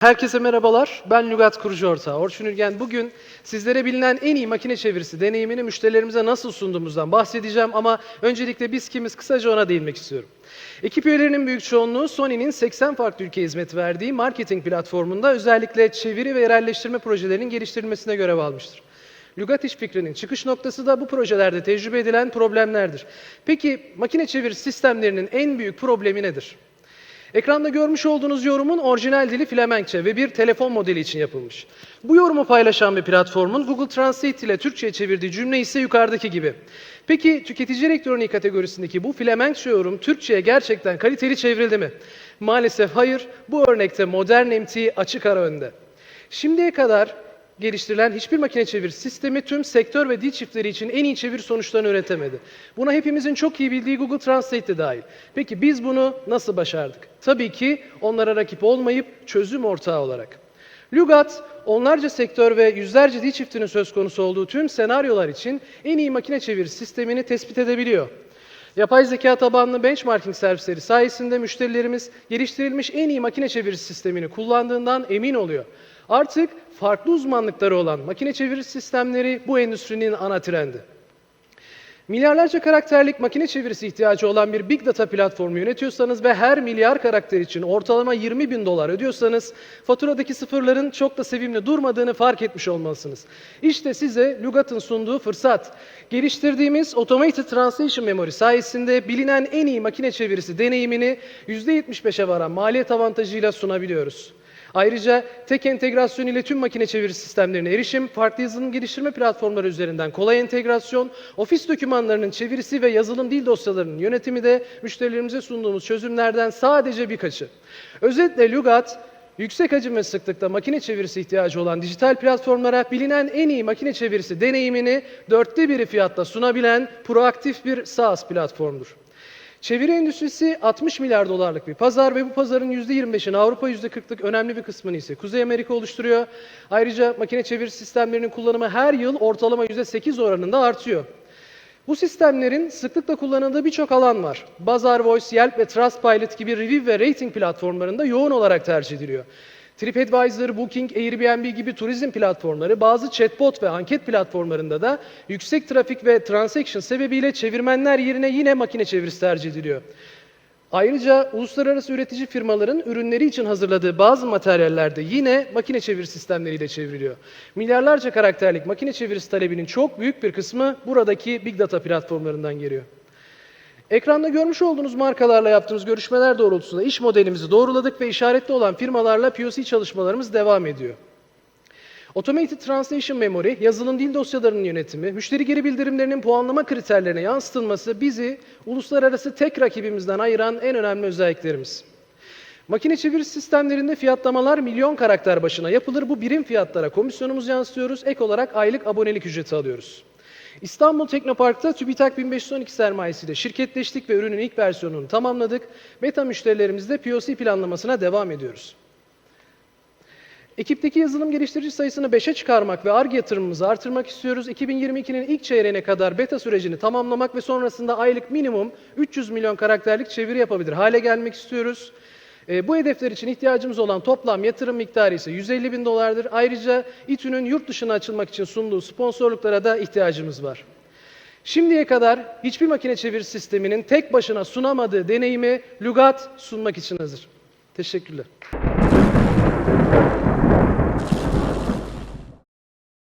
Herkese merhabalar. Ben Lügat Kurucu Ortağı Orçun Ülgen. Bugün sizlere bilinen en iyi makine çevirisi deneyimini müşterilerimize nasıl sunduğumuzdan bahsedeceğim ama öncelikle biz kimiz kısaca ona değinmek istiyorum. Ekip üyelerinin büyük çoğunluğu Sony'nin 80 farklı ülkeye hizmet verdiği marketing platformunda özellikle çeviri ve yerelleştirme projelerinin geliştirilmesine görev almıştır. Lügat iş fikrinin çıkış noktası da bu projelerde tecrübe edilen problemlerdir. Peki makine çeviri sistemlerinin en büyük problemi nedir? Ekranda görmüş olduğunuz yorumun orijinal dili Flemenkçe ve bir telefon modeli için yapılmış. Bu yorumu paylaşan bir platformun Google Translate ile Türkçe'ye çevirdiği cümle ise yukarıdaki gibi. Peki tüketici elektroniği kategorisindeki bu Flemenkçe yorum Türkçe'ye gerçekten kaliteli çevrildi mi? Maalesef hayır. Bu örnekte modern MT açık ara önde. Şimdiye kadar geliştirilen hiçbir makine çeviri sistemi tüm sektör ve dil çiftleri için en iyi çeviri sonuçlarını üretemedi. Buna hepimizin çok iyi bildiği Google Translate de dahil. Peki biz bunu nasıl başardık? Tabii ki onlara rakip olmayıp çözüm ortağı olarak. Lugat, onlarca sektör ve yüzlerce dil çiftinin söz konusu olduğu tüm senaryolar için en iyi makine çeviri sistemini tespit edebiliyor. Yapay zeka tabanlı benchmarking servisleri sayesinde müşterilerimiz geliştirilmiş en iyi makine çeviri sistemini kullandığından emin oluyor. Artık farklı uzmanlıkları olan makine çeviri sistemleri bu endüstrinin ana trendi. Milyarlarca karakterlik makine çevirisi ihtiyacı olan bir big data platformu yönetiyorsanız ve her milyar karakter için ortalama 20 bin dolar ödüyorsanız faturadaki sıfırların çok da sevimli durmadığını fark etmiş olmalısınız. İşte size Lugat'ın sunduğu fırsat. Geliştirdiğimiz Automated Translation Memory sayesinde bilinen en iyi makine çevirisi deneyimini %75'e varan maliyet avantajıyla sunabiliyoruz. Ayrıca tek entegrasyon ile tüm makine çeviri sistemlerine erişim, farklı yazılım geliştirme platformları üzerinden kolay entegrasyon, ofis dokümanlarının çevirisi ve yazılım dil dosyalarının yönetimi de müşterilerimize sunduğumuz çözümlerden sadece birkaçı. Özetle Lugat, yüksek hacim ve sıklıkta makine çevirisi ihtiyacı olan dijital platformlara bilinen en iyi makine çevirisi deneyimini dörtte biri fiyatla sunabilen proaktif bir SaaS platformdur. Çeviri endüstrisi 60 milyar dolarlık bir pazar ve bu pazarın %25'ini Avrupa %40'lık önemli bir kısmını ise Kuzey Amerika oluşturuyor. Ayrıca makine çeviri sistemlerinin kullanımı her yıl ortalama %8 oranında artıyor. Bu sistemlerin sıklıkla kullanıldığı birçok alan var. Bazaar Voice, Yelp ve Trustpilot gibi review ve rating platformlarında yoğun olarak tercih ediliyor. TripAdvisor, Booking, Airbnb gibi turizm platformları, bazı chatbot ve anket platformlarında da yüksek trafik ve transaction sebebiyle çevirmenler yerine yine makine çevirisi tercih ediliyor. Ayrıca uluslararası üretici firmaların ürünleri için hazırladığı bazı materyaller de yine makine çeviri sistemleriyle çevriliyor. Milyarlarca karakterlik makine çevirisi talebinin çok büyük bir kısmı buradaki big data platformlarından geliyor. Ekranda görmüş olduğunuz markalarla yaptığımız görüşmeler doğrultusunda iş modelimizi doğruladık ve işaretli olan firmalarla POC çalışmalarımız devam ediyor. Automated Translation Memory, yazılım dil dosyalarının yönetimi, müşteri geri bildirimlerinin puanlama kriterlerine yansıtılması bizi uluslararası tek rakibimizden ayıran en önemli özelliklerimiz. Makine çeviri sistemlerinde fiyatlamalar milyon karakter başına yapılır. Bu birim fiyatlara komisyonumuzu yansıtıyoruz. Ek olarak aylık abonelik ücreti alıyoruz. İstanbul Teknopark'ta TÜBİTAK 1512 sermayesiyle şirketleştik ve ürünün ilk versiyonunu tamamladık. Beta müşterilerimizde POC planlamasına devam ediyoruz. Ekipteki yazılım geliştirici sayısını 5'e çıkarmak ve ARGE yatırımımızı artırmak istiyoruz. 2022'nin ilk çeyreğine kadar beta sürecini tamamlamak ve sonrasında aylık minimum 300 milyon karakterlik çeviri yapabilir hale gelmek istiyoruz. E, bu hedefler için ihtiyacımız olan toplam yatırım miktarı ise 150 bin dolardır. Ayrıca İTÜ'nün yurt dışına açılmak için sunduğu sponsorluklara da ihtiyacımız var. Şimdiye kadar hiçbir makine çeviri sisteminin tek başına sunamadığı deneyimi Lugat sunmak için hazır. Teşekkürler.